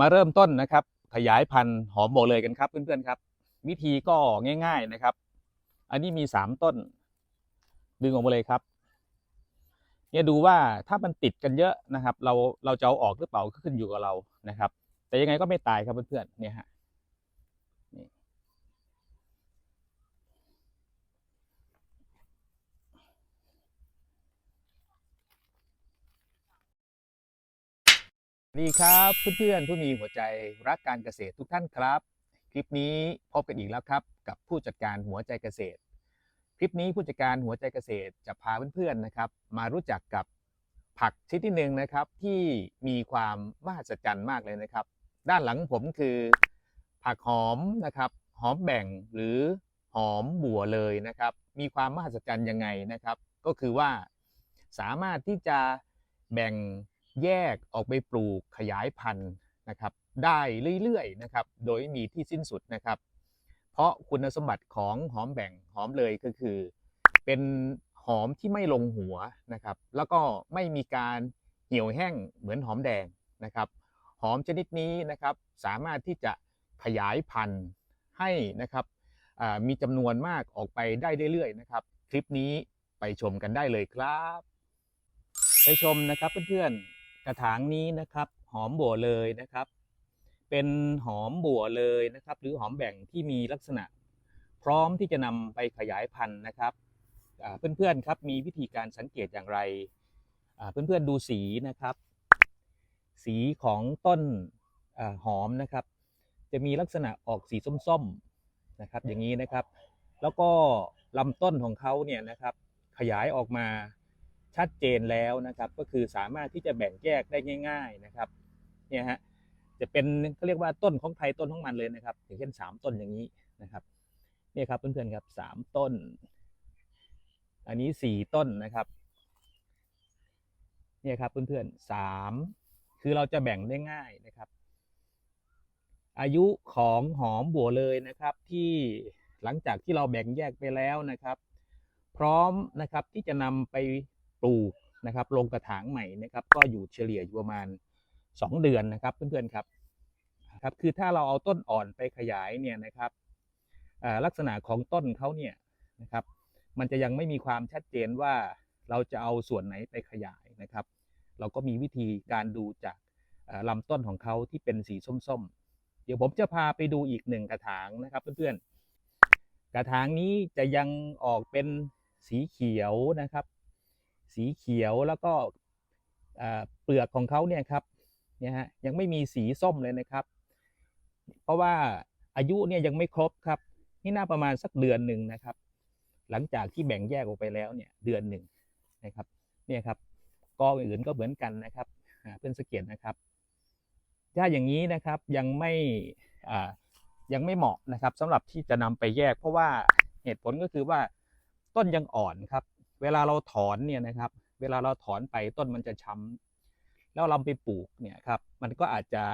มาเริ่มต้นนะครับ ขยายพันธุ์หอมโบเลยกันครับ เพื่อนๆครับ วิธีก็ง่ายๆนะครับ อันนี้มีสามต้น ดึงออกมาเลยครับ เนี่ยดูว่าถ้ามันติดกันเยอะนะครับ เราเราจะเอาออกหรือเปล่าก็ขึ้นอยู่กับเรานะครับ แต่ยังไงก็ไม่ตายครับเพื่อนๆเนี่ยฮะนี่สวัส ดีครับเพื่อนๆผู้มีหัวใจรักการเกษตรทุกท่านครับ คลิปนี้พบกันอีกแล้วครับ กับผู้จัดการหัวใจเกษตร คลิปนี้ผู้จัดการหัวใจเกษตรจะพาเพื่อนๆนะครับ มารู้จักกับผักชนิดหนึ่งนะครับ ที่มีความมหัศจรรย์มากเลยนะครับ ด้านหลังผมคือ ผักหอมนะครับหอมแบ่งหรือหอมบัวเลยนะครับ มีความมหัศจรรย์ยังไงนะครับ ก็คือว่าสามารถที่จะแบ่ง แยกออกไปปลูกขยายพันธุ์นะครับ ได้เรื่อยๆนะครับ โดยมีที่สิ้นสุดนะครับ เพราะคุณสมบัติของหอมแบ่งหอมเลยก็คือ เป็นหอมที่ไม่ลงหัวนะครับ แล้วก็ไม่มีการเหี่ยวแห้งเหมือนหอมแดงนะครับ หอมชนิดนี้นะครับ สามารถที่จะขยายพันธุ์ให้นะครับมีจำนวนมากออกไปได้เรื่อยๆนะครับ คลิปนี้ไปชมกันได้เลยครับ ไปชมนะครับเพื่อนๆ ระถางนี้นะครับ หอมบัวเลยนะครับ เป็นหอมบัวเลยนะครับ หรือหอมแบ่งที่มีลักษณะ พร้อมที่จะนำไปขยายพันธุ์นะครับเพื่อนๆครับมีวิธีการสังเกตอย่างไรเพื่อนๆดูสีนะครับ สีของต้นอหอมนะครับ จะมีลักษณะออกสีส้มๆนะครับ อย่างนี้นะครับ แล้วก็ลำต้นของเขาเนี่ยนะครับ ขยายออกมา ชัดเจนแล้วนะครับก็คือสามารถที่จะแบ่งแยกได้ง่าย ๆนะครับเนี่ยฮะจะเป็นเขาเรียกว่าต้นของไทยต้นของมันเลยนะครับ อย่างเช่นสามต้นอย่างนี้นะครับเนี่ยครับเพื่อนๆครับสามต้น อันนี้สี่ต้นนะครับเนี่ยครับเพื่อนๆสามคือเราจะแบ่งได้ง่ายนะครับ อายุของหอมบัวเลยนะครับ ที่หลังจากที่เราแบ่งแยกไปแล้วนะครับ พร้อมนะครับที่จะนำไป ปลูกนะครับลงกระถางใหม่นะครับก็อยู่เฉลี่ยอยู่ประมาณ 2 เดือนนะครับเพื่อนๆครับครับคือถ้าเราเอาต้นอ่อนไปขยายเนี่ยนะครับลักษณะของต้นเขาเนี่ยนะครับ มันจะยังไม่มีความชัดเจนว่าเราจะเอาส่วนไหนไปขยายนะครับ เราก็มีวิธีการดูจากลำต้นของเขาที่เป็นสีส้มๆ เดี๋ยวผมจะพาไปดูอีกหนึ่งกระถางนะครับเพื่อนๆกระถางนี้จะยังออกเป็นสีเขียวนะครับ สีเขียวแล้วก็เปลือกของเขาเนี่ยครับเนี่ยฮะยังไม่มีสีส้มเลยนะครับ เพราะว่าอายุเนี่ยยังไม่ครบครับ นี่น่าประมาณสักเดือนหนึ่งนะครับ หลังจากที่แบ่งแยกออกไปแล้วเนี่ยเดือนหนึ่งนะครับเนี่ยครับกออื่นก็เหมือนกันนะครับเพื่อนสเกตนะครับถ้าอย่างนี้นะครับยังไม่ยังไม่เหมาะนะครับสำหรับที่จะนำไปแยก เพราะว่าเหตุผลก็คือว่าต้นยังอ่อนครับ เวลาเราถอนเนี่ยนะครับ เวลาเราถอนไปต้นมันจะช้ำแล้วเราไปปลูกเนี่ยครับมันก็อาจจะ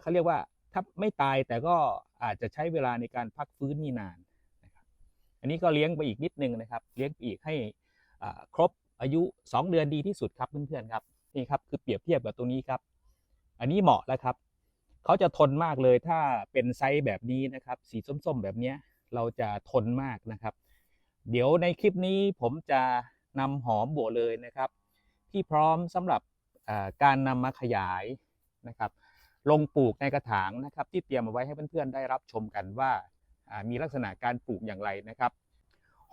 เขาเรียกว่าถ้าไม่ตายแต่ก็อาจจะใช้เวลาในการพักฟื้นนี่นานนะครับอันนี้ก็เลี้ยงไปอีกนิดนึงนะครับ เลี้ยงอีกให้ครบอายุ 2 เดือนดีที่สุดครับเพื่อนๆครับนี่ครับคือเปรียบเทียบกับตรงนี้ครับ อันนี้เหมาะแล้วครับเขาจะทนมากเลยถ้าเป็นไซส์แบบนี้นะครับ สีส้มๆแบบนี้เราจะทนมากนะครับ เดี๋ยวในคลิปนี้ผมจะนำหอมบัวเลยนะครับ ที่พร้อมสำหรับการนำมาขยายนะครับ ลงปลูกในกระถางนะครับ ที่เตรียมเอาไว้ให้เพื่อนๆได้รับชมกันว่ามีลักษณะการปลูกอย่างไรนะครับ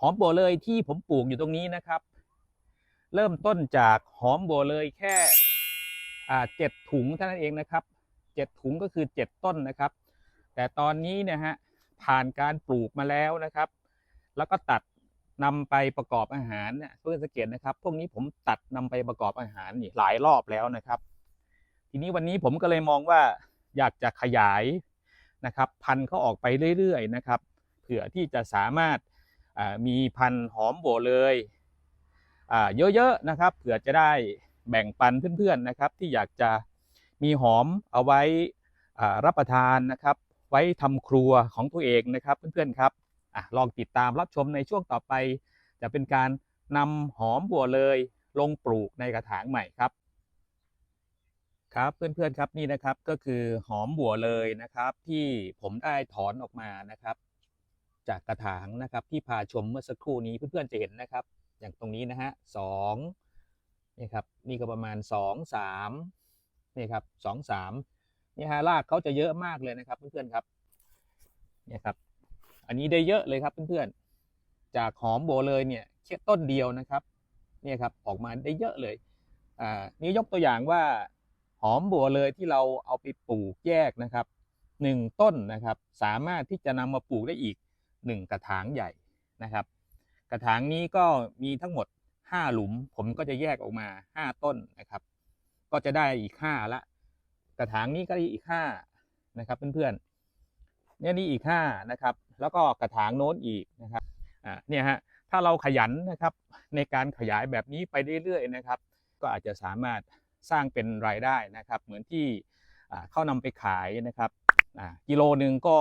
หอมบัวเลยที่ผมปลูกอยู่ตรงนี้นะครับ เริ่มต้นจากหอมบัวเลยแค่เจ็ดถุงเท่านั้นเองนะครับเจ็ดถุงก็คือเจ็ดต้นนะครับ แต่ตอนนี้นี่ยฮะผ่านการปลูกมาแล้วนะครับ แล้วก็ตัด นำไปประกอบอาหารเนี่ยเพื่อนสังเกตนะครับ พวกนี้ผมตัดนำไปประกอบอาหารนี่หลายรอบแล้วนะครับ ทีนี้วันนี้ผมก็เลยมองว่าอยากจะขยายนะครับ พันธุ์เขาออกไปเรื่อยๆนะครับ เผื่อที่จะสามารถมีพันธุ์หอมโบเลยเยอะๆนะครับ เผื่อจะได้แบ่งปันเพื่อนๆนะครับ ที่อยากจะมีหอมเอาไว้รับประทานนะครับ ไว้ทำครัวของตัวเองนะครับเพื่อนๆครับ อะลองติดตามรับชมในช่วงต่อไป จะเป็นการนำหอมบัวเลยลงปลูกในกระถางใหม่ครับ ครับเพื่อนๆครับนี่นะครับก็คือหอมบัวเลยนะครับ ที่ผมได้ถอนออกมานะครับ จากกระถางนะครับที่พาชมเมื่อสักครู่นี้เพื่อนๆจะเห็นนะครับ อย่างตรงนี้นะฮะสองนี่ครับนี่ก็ประมาณสองสามนี่ครับสองสามนี่ฮะรากเขาจะเยอะมากเลยนะครับเพื่อนๆครับเนี่ยครับ อันนี้ได้เยอะเลยครับเพื่อนๆ จากหอมโบเลยเนี่ยแค่ต้นเดียวนะครับเนี่ยครับออกมาได้เยอะเลยอ่านี่ยกตัวอย่างว่าหอมบัวเลยที่เราเอาไปปลูกแยกนะครับหนึ่งต้นนะครับ สามารถที่จะนำมาปลูกได้อีกหนึ่งกระถางใหญ่นะครับ กระถางนี้ก็มีทั้งหมดห้าหลุม ผมก็จะแยกออกมาห้าต้นนะครับ ก็จะได้อีกห้าละ กระถางนี้ก็ได้อีกห้านะครับเพื่อนๆเนี่ยนี่อีกห้านะครับ แล้วก็กระถางโน้นอีกนะครับอ่าเนี่ยฮะถ้าเราขยันนะครับในการขยายแบบนี้ไปเรื่อยๆนะครับ ก็อาจจะสามารถสร้างเป็นรายได้นะครับ เหมือนที่เขานำไปขายนะครับกิโลหนึ่งก็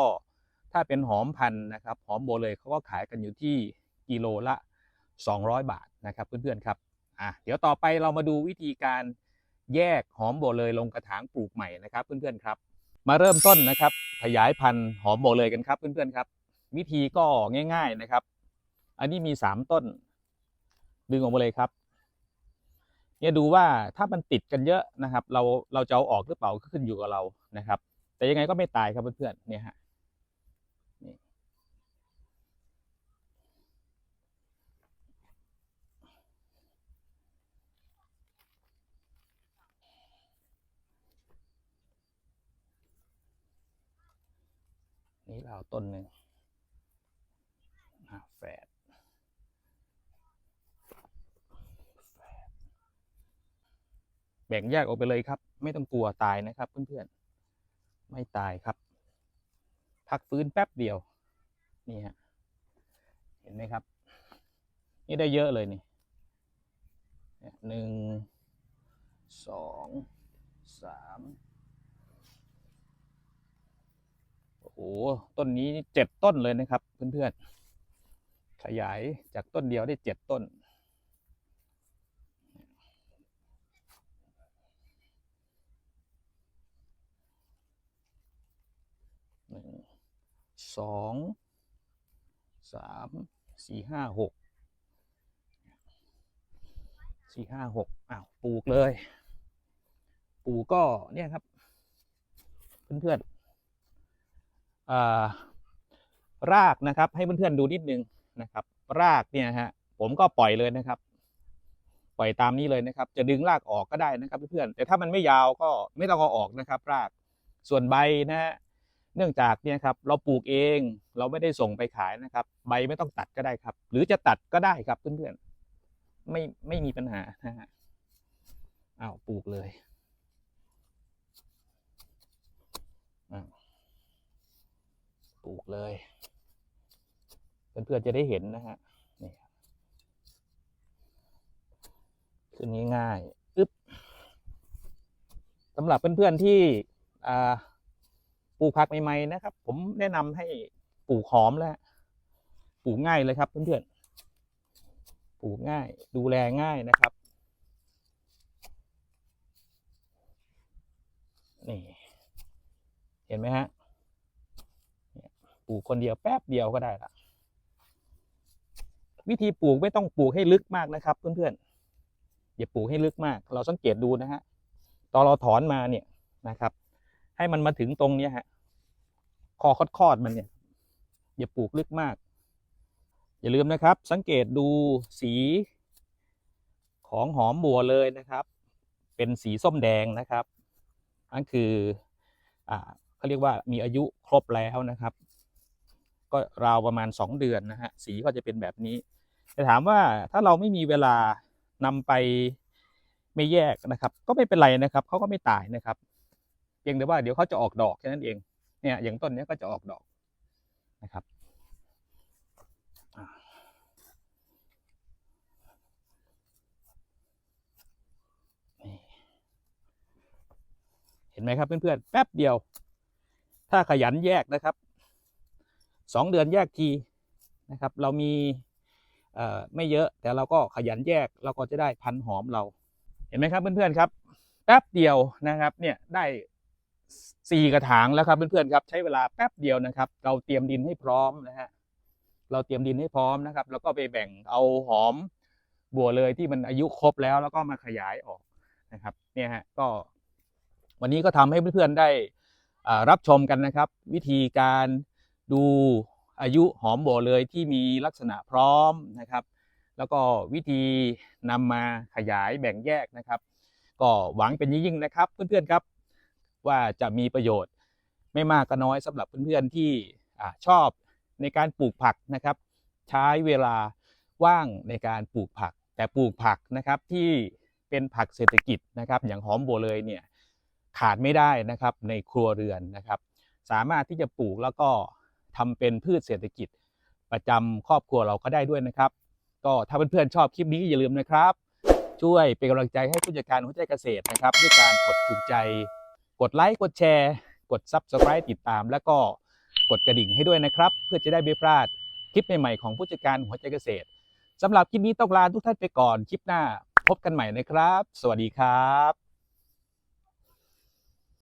ถ้าเป็นหอมพันธุ์นะครับหอมโบเลยเขาก็ขายกันอยู่ที่กิโลละ 200 บาทนะครับเพื่อนๆครับอะเดี๋ยวต่อไปเรามาดูวิธีการแยกหอมโบเลยลงกระถางปลูกใหม่นะครับเพื่อนๆครับ มาเริ่มต้นนะครับขยายพันธุ์หอมโบเลยกันครับเพื่อนๆครับ วิธีก็ง่าย ๆนะครับ อันนี้มี3ต้น ดึงออกมาเลยครับ เนี่ยดูว่าถ้ามันติดกันเยอะนะครับ เราเราจะเอาออกหรือเปล่าก็ขึ้นอยู่กับเรานะครับ แต่ยังไงก็ไม่ตายครับเพื่อนๆเนี่ยฮะนี่นี่เราเอาต้นหนึ่ง อะแฝดแบ่งแยกออกไปเลยครับ ไม่ต้องกลัวตายนะครับ เพื่อนๆ ไม่ตายครับ พักฟื้นแป๊บเดียว นี่ฮะ เห็นไหมครับ นี่ได้เยอะเลยนี่หนึ่ง สอง สามโอ้โห ต้นนี้เจ็ดต้นเลยนะครับ เพื่อนๆ ขยายจากต้นเดียวได้เจ็ดต้น หนึ่ง สอง สาม สี่ห้าหก สี่ห้าหกอ้าวปลูกเลย ปลูกก็เนี่ยครับ เพื่อนๆอ่ารากนะครับ ให้เพื่อนๆดูนิดนึง นะครับ รากเนี่ยฮะผมก็ปล่อยเลยนะครับ ปล่อยตามนี้เลยนะครับ จะดึงรากออกก็ได้นะครับเพื่อนๆแต่ถ้ามันไม่ยาวก็ไม่ต้องเอาออกนะครับ รากส่วนใบนะฮะเนื่องจากเนี่ยครับเราปลูกเองเราไม่ได้ส่งไปขายนะครับ ใบไม่ต้องตัดก็ได้ครับ หรือจะตัดก็ได้ครับเพื่อนๆไม่ไม่มีปัญหานะฮะอ้าวปลูกเลยปลูกเลย เพื่อนๆจะได้เห็นนะฮะนี่ครับขึ้นง่ายๆอึ๊บสำหรับเพื่อนๆที่ปลูกผักใหม่ๆนะครับ ผมแนะนำให้ปลูกหอมแล้วปลูกง่ายเลยครับเพื่อนๆปลูกง่าย ดูแลง่ายนะครับนี่เห็นไหมฮะปลูกคนเดียวแป๊บเดียวก็ได้ละ วิธีปลูกไม่ต้องปลูกให้ลึกมากนะครับ เพื่อนๆอย่าปลูกให้ลึกมาก เราสังเกตดูนะฮะตอนเราถอนมาเนี่ยนะครับ ให้มันมาถึงตรงเนี้ยฮะคอคอดๆมันเนี่ย อย่าปลูกลึกมาก อย่าลืมนะครับ สังเกตดูสีของหอมบัวเลยนะครับ เป็นสีส้มแดงนะครับนั่นคืออ่าเขาเรียกว่ามีอายุครบแล้วนะครับ ก็ราวประมาณสองเดือนนะฮะสีก็จะเป็นแบบนี้แต่ถามว่าถ้าเราไม่มีเวลานำไปไม่แยกนะครับ ก็ไม่เป็นไรนะครับเขาก็ไม่ตายนะครับเพียงแต่ว่าเดี๋ยวเขาจะออกดอกแค่นั้นเองเนี่ยอย่างต้นนี้ก็จะออกดอกนะครับเห็นไหมครับเพื่อนๆแป๊บเดียว ถ้าขยันแยกนะครับ สองเดือนแยกทีนะครับ เรามีไม่เยอะแต่เราก็ขยันแยกเราก็จะได้พันหอมเรา เห็นไหมครับเพื่อนๆครับแป๊บเดียวนะครับเนี่ยได้สี่กระถางแล้วครับเพื่อนๆครับใช้เวลาแป๊บเดียวนะครับ เราเตรียมดินให้พร้อมนะฮะเราเตรียมดินให้พร้อมนะครับ แล้วก็ไปแบ่งเอาหอมบัวเลยที่มันอายุครบแล้วแล้วก็มาขยายออกนะครับเนี่ยฮะก็วันนี้ก็ทำให้เพื่อนๆได้อ่ารับชมกันนะครับ วิธีการ ดูอายุหอมบัวเลยที่มีลักษณะพร้อมนะครับ แล้วก็วิธีนำมาขยายแบ่งแยกนะครับ ก็หวังเป็นยิ่งนะครับเพื่อนๆครับ ว่าจะมีประโยชน์ไม่มากก็น้อยสำหรับเพื่อนๆที่อชอบในการปลูกผักนะครับ ใช้เวลาว่างในการปลูกผัก แต่ปลูกผักนะครับที่เป็นผักเศรษฐกิจนะครับ อย่างหอมบัวเลยเนี่ยขาดไม่ได้นะครับในครัวเรือนนะครับ สามารถที่จะปลูกแล้วก็ ทำเป็นพืชเศรษฐกิจ ประจำครอบครัวเราก็ได้ด้วยนะครับ ก็ถ้าเพื่อนๆชอบคลิปนี้อย่าลืมนะครับ ช่วยเป็นกำลังใจให้ผู้จัดการหัวใจเกษตรนะครับ ด้วยการกดถูกใจ กดไลค์กดแชร์ กด Subscribe ติดตาม แล้วก็กดกระดิ่งให้ด้วยนะครับ เพื่อจะได้ไม่พลาดคลิปใหม่ๆของผู้จัดการหัวใจเกษตรสำหรับคลิปนี้ต้องลาทุกท่านไปก่อนคลิปหน้าพบกันใหม่นะครับ สวัสดีครับ